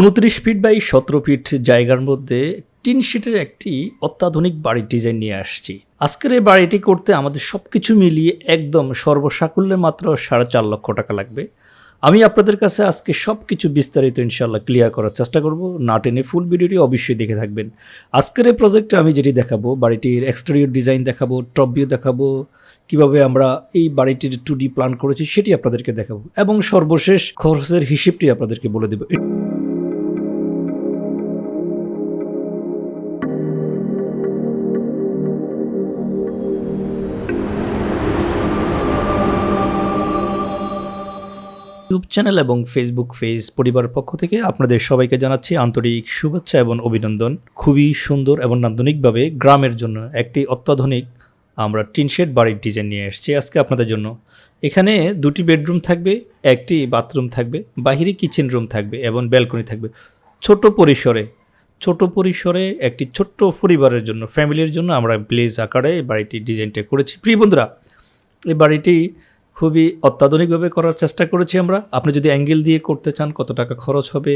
উনত্রিশ feet by সতেরো fit জায়গার মধ্যে টিন শিটের একটি অত্যাধুনিক বাড়ির ডিজাইন নিয়ে আসছি। আজকের এই বাড়িটি করতে আমাদের সব কিছু মিলিয়ে একদম সর্বসাকুল্যে মাত্র সাড়ে চার লক্ষ টাকা লাগবে। আমি আপনাদের কাছে আজকে সব কিছু বিস্তারিত ইনশাল্লাহ ক্লিয়ার করার চেষ্টা করব। না টেনে ফুল ভিডিওটি অবশ্যই দেখে থাকবেন। আজকের এই প্রজেক্টে আমি যেটি দেখাবো, বাড়িটির এক্সটেরিয়র ডিজাইন দেখাবো টপ ভিউ দেখাবো, কীভাবে আমরা এই বাড়িটির টু ডি প্ল্যান করেছি সেটি আপনাদেরকে দেখাবো এবং সর্বশেষ খরচের হিসেবটি আপনাদেরকে বলে দেবো। ইউটিউব চ্যানেল এবং ফেসবুক পেজ পরিবারের পক্ষ থেকে আপনাদের সবাইকে জানাচ্ছি আন্তরিক শুভেচ্ছা এবং অভিনন্দন। খুবই সুন্দর এবং নান্দনিকভাবে গ্রামের জন্য একটি অত্যাধুনিক আমরা টিনশেড বাড়ির ডিজাইন নিয়ে এসেছি আজকে আপনাদের জন্য। এখানে দুটি বেডরুম থাকবে, একটি বাথরুম থাকবে, বাহিরে কিচেন রুম থাকবে এবং ব্যালকনি থাকবে। ছোট পরিসরে ছোট পরিসরে একটি ছোট্ট পরিবারের জন্য, ফ্যামিলির জন্য আমরা ব্লেজ আকারে এই বাড়িটি ডিজাইনটা করেছি। প্রিয় বন্ধুরা, এই বাড়িটি খুবই অত্যাধুনিকভাবে করার চেষ্টা করেছি আমরা। আপনি যদি অ্যাঙ্গেল দিয়ে করতে চান কত টাকা খরচ হবে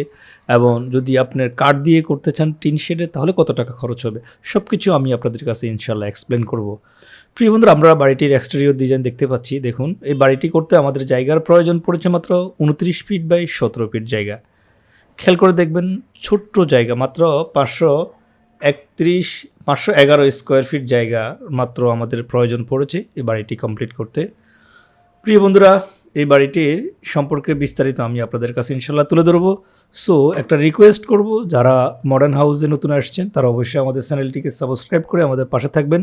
এবং যদি আপনার কাঠ দিয়ে করতে চান টিন শেডে, তাহলে কত টাকা খরচ হবে? সব কিছু আমি আপনাদের কাছে ইনশাল্লাহ এক্সপ্লেন করব। প্রিয় বন্ধুরা আমরা বাড়িটির এক্সটেরিয়র ডিজাইন দেখতে পাচ্ছি। দেখুন, এই বাড়িটি করতে আমাদের জায়গার প্রয়োজন পড়েছে মাত্র উনত্রিশ ফিট বাই সতেরো ফিট জায়গা। খেয়াল করে দেখবেন, ছোট্ট জায়গা মাত্র পাঁচশো একত্রিশ, পাঁচশো এগারো স্কোয়ার ফিট জায়গা মাত্র আমাদের প্রয়োজন পড়েছে এই বাড়িটি কমপ্লিট করতে। প্রিয় বন্ধুরা, এই বাড়িটির সম্পর্কে বিস্তারিত আমি আপনাদের কাছে ইনশাল্লাহ তুলে ধরবো। সো একটা রিকোয়েস্ট করব, যারা মডার্ন হাউসে নতুন আসছেন, তারা অবশ্যই আমাদের চ্যানেলটিকে সাবস্ক্রাইব করে আমাদের পাশে থাকবেন।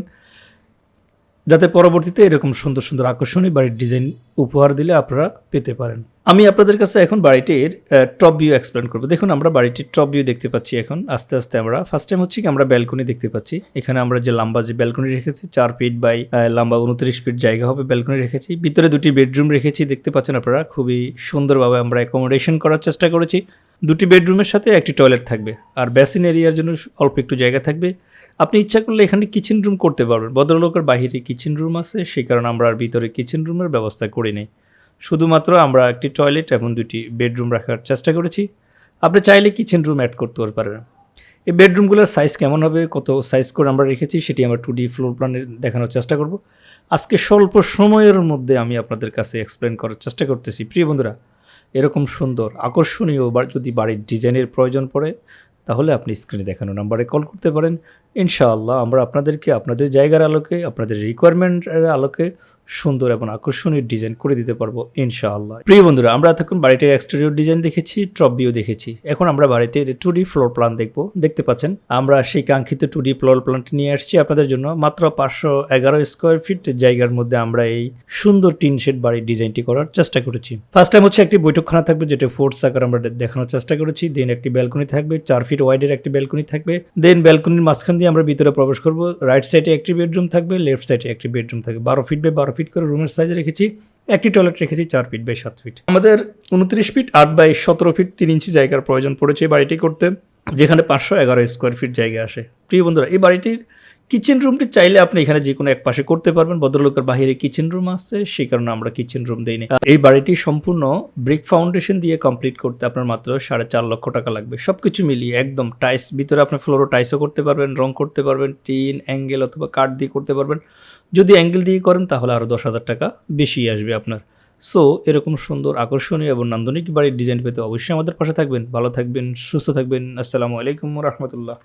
যাতে পরবর্তীতে এরকম সুন্দর সুন্দর আকর্ষণীয় বাড়ির ডিজাইন উপহার দিলে আপনারা পেতে পারেন। আমি আপনাদের কাছে এখন বাড়িটির টপ ভিউ এক্সপ্লেন করব। দেখুন, আমরা বাড়িটির টপ ভিউ দেখতে পাচ্ছি এখন। আস্তে আস্তে আমরা ফার্স্ট টাইম হচ্ছে কি, আমরা ব্যালকনি দেখতে পাচ্ছি। এখানে আমরা যে লম্বা যে ব্যালকনি রেখেছি, চার ফিট বাই লম্বা উনত্রিশ ফিট জায়গা হবে ব্যালকনি রেখেছি। ভিতরে দুটি বেডরুম রেখেছি, দেখতে পাচ্ছেন আপনারা, খুবই সুন্দরভাবে আমরা অ্যাকোমোডেশন করার চেষ্টা করেছি। দুটি বেডরুমের সাথে একটি টয়লেট থাকবে। আর বেসিন এরিয়ার জন্য অল্প একটু জায়গা থাকবে। আপনি ইচ্ছা করলে এখানে কিচেন রুম করতে পারবেন। ভদ্রলোকের বাহিরে কিচেন রুম আছে সেই কারণে আমরা আর ভিতরে কিচেন রুমের ব্যবস্থা করি নেই। শুধুমাত্র আমরা একটি টয়লেট এবং দুটি বেডরুম রাখার চেষ্টা করেছি। আপনি চাইলে কিচেন রুম অ্যাড করতে পারেন। এই বেডরুমগুলোর সাইজ কেমন হবে, কত সাইজ করে আমরা রেখেছি, সেটি আমরা টু ডি ফ্লোর প্ল্যানে দেখানোর চেষ্টা করব। আজকে স্বল্প সময়ের মধ্যে আমি আপনাদের কাছে এক্সপ্লেন করার চেষ্টা করতেছি। প্রিয় বন্ধুরা, এরকম সুন্দর, আকর্ষণীয় বা যদি বাড়ির ডিজাইনের প্রয়োজন পড়ে তাহলে আপনি স্ক্রিনে দেখানো নাম্বারে কল করতে পারেন। ইনশাআল্লাহ আমরা আপনাদেরকে আপনাদের জায়গার আলোকে, আপনাদের রিকোয়ারমেন্টের আলোকে সুন্দর এবং আকর্ষণীয় ডিজাইন করে দিতে পারব ইনশাআল্লাহ। প্রিয় বন্ধুরা, আমরা এতক্ষণ বাড়িটির এক্সটেরিয়র ডিজাইন দেখেছি টপ ভিউ দেখেছি। এখন আমরা বাড়িটির টু ডি ফ্লোর প্ল্যান দেখব, দেখতে পাচ্ছেন, আমরা সেই কাঙ্ক্ষিত টু ডি ফ্লোর প্ল্যানটি নিয়ে আসছি আপনাদের জন্য। মাত্র পাঁচশো এগারো স্কোয়ার ফিট জায়গার মধ্যে আমরা এই সুন্দর টিন শেড বাড়ির ডিজাইনটি করার চেষ্টা করেছি। ফার্স্ট টাইম হচ্ছে একটি বৈঠকখানা থাকবে, যেটা ফোর্থ আকার আমরা দেখানোর চেষ্টা করেছি। দেন একটি ব্যালকনি থাকবে, চার ফিট ওয়াইডের একটি ব্যালকনি থাকবে। দেন ব্যালকনির মাঝখান দিয়ে আমরা ভিতরে প্রবেশ করব। রাইট সাইডে একটি বেডরুম থাকবে লেফট সাইডে একটি বেডরুম থাকবে। বারো ফিট বাই বারো ফিট করে রুমের সাইজ রেখেছি। একটি টয়লেট রেখেছি চার ফিট বাই সাত ফিট আমাদের উনত্রিশ ফিট আট বাই সতেরো ফিট তিন ইঞ্চি জায়গার প্রয়োজন পড়েছে বাড়িটি করতে, যেখানে পাঁচশো এগারো স্কোয়ার ফিট জায়গা আসে। প্রিয় বন্ধুরা, এই বাড়িটির কিচেন রুমটি চাইলে আপনি এখানে যে কোনো এক পাশে করতে পারবেন। ভদ্রলোকের বাহিরে কিচেন রুম আসছে সেই কারণে আমরা কিচেন রুম দিই না। এই বাড়িটি সম্পূর্ণ ব্রিক ফাউন্ডেশন দিয়ে কমপ্লিট করতে আপনার মাত্র সাড়ে চার লক্ষ টাকা লাগবে। সব কিছু মিলিয়ে একদম টাইস ভিতরে আপনি ফ্লোরও টাইসও করতে পারবেন, রং করতে পারবেন, টিন অ্যাঙ্গেল অথবা কাঠ দিয়ে করতে পারবেন। যদি অ্যাঙ্গেল দিয়ে করেন তাহলে আরও দশ হাজার টাকা বেশি আসবে আপনার। সো এরকম সুন্দর, আকর্ষণীয় এবং নান্দনিক বাড়ির ডিজাইন পেতে অবশ্যই আমাদের পাশে থাকবেন। ভালো থাকবেন, সুস্থ থাকবেন। আসসালামু আলাইকুম রহমতুল্লাহ।